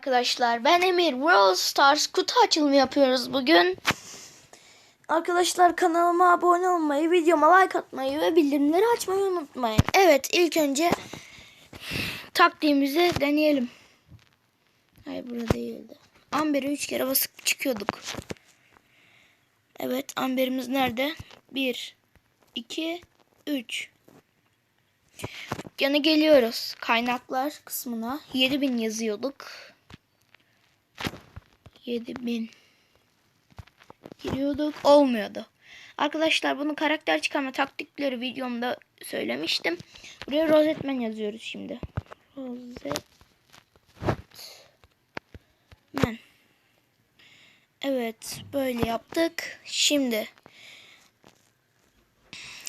Arkadaşlar ben Emir World Stars kutu açılımı yapıyoruz bugün. Arkadaşlar kanalıma abone olmayı, videoma like atmayı ve bildirimleri açmayı unutmayın. Evet ilk önce taktiğimizi deneyelim. Hayır burada değildi. Amber'e 3 kere basıp çıkıyorduk. Evet amberimiz nerede? 1, 2, 3. Yana geliyoruz. Kaynaklar kısmına 7000 yazıyorduk. 7000 giriyorduk. Olmuyordu. Arkadaşlar bunu karakter çıkarma taktikleri videomda söylemiştim. Buraya rozetmen yazıyoruz şimdi. Rozetmen. Evet böyle yaptık. Şimdi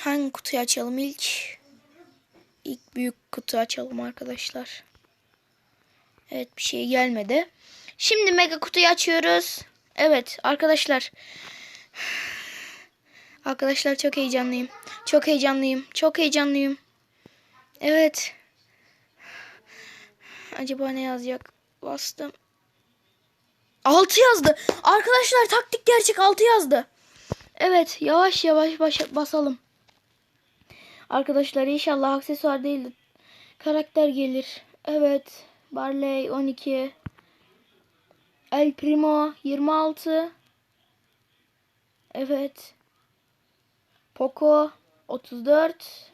hangi kutuyu açalım ilk? İlk büyük kutu açalım arkadaşlar. Evet bir şey gelmedi. Şimdi mega kutuyu açıyoruz. Evet arkadaşlar. Arkadaşlar çok heyecanlıyım. Çok heyecanlıyım. Çok heyecanlıyım. Evet. Acaba ne yazacak? Bastım. 6 yazdı. Arkadaşlar taktik gerçek 6 yazdı. Evet yavaş yavaş baş- basalım. Arkadaşlar inşallah aksesuar değil de karakter gelir. Evet. Barley 12. El Primo 26. Evet. Poco 34.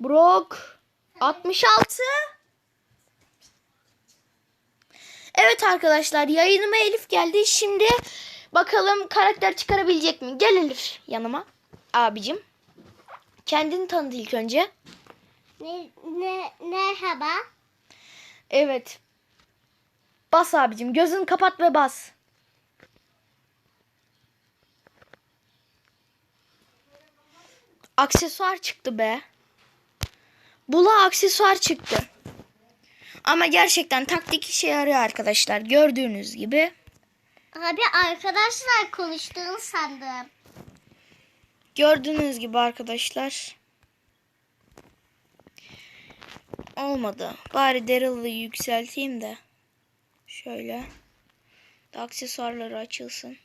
Brock 66. Evet arkadaşlar yayınıma Elif geldi. Şimdi bakalım karakter çıkarabilecek mi? Gel Elif yanıma. Abicim. Kendini tanıt ilk önce. Ne, ne, merhaba. Evet. Bas abicim. Gözünü kapat ve bas. Aksesuar çıktı be. Bula aksesuar çıktı. Ama gerçekten taktik işe yarıyor arkadaşlar. Gördüğünüz gibi. Abi arkadaşlar konuştuğunu sandım. Gördüğünüz gibi arkadaşlar. Olmadı. Bari Daryl'ı yükselteyim de. Şöyle. Aksesuarları açılsın.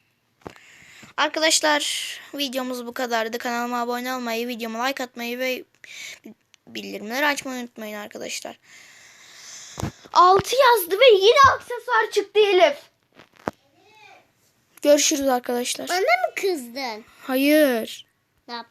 Arkadaşlar videomuz bu kadardı. Kanalıma abone olmayı, videoma like atmayı ve bildirimleri açmayı unutmayın arkadaşlar. 6 yazdı ve yine aksesuar çıktı Elif. Görüşürüz arkadaşlar. Bana mı kızdın? Hayır.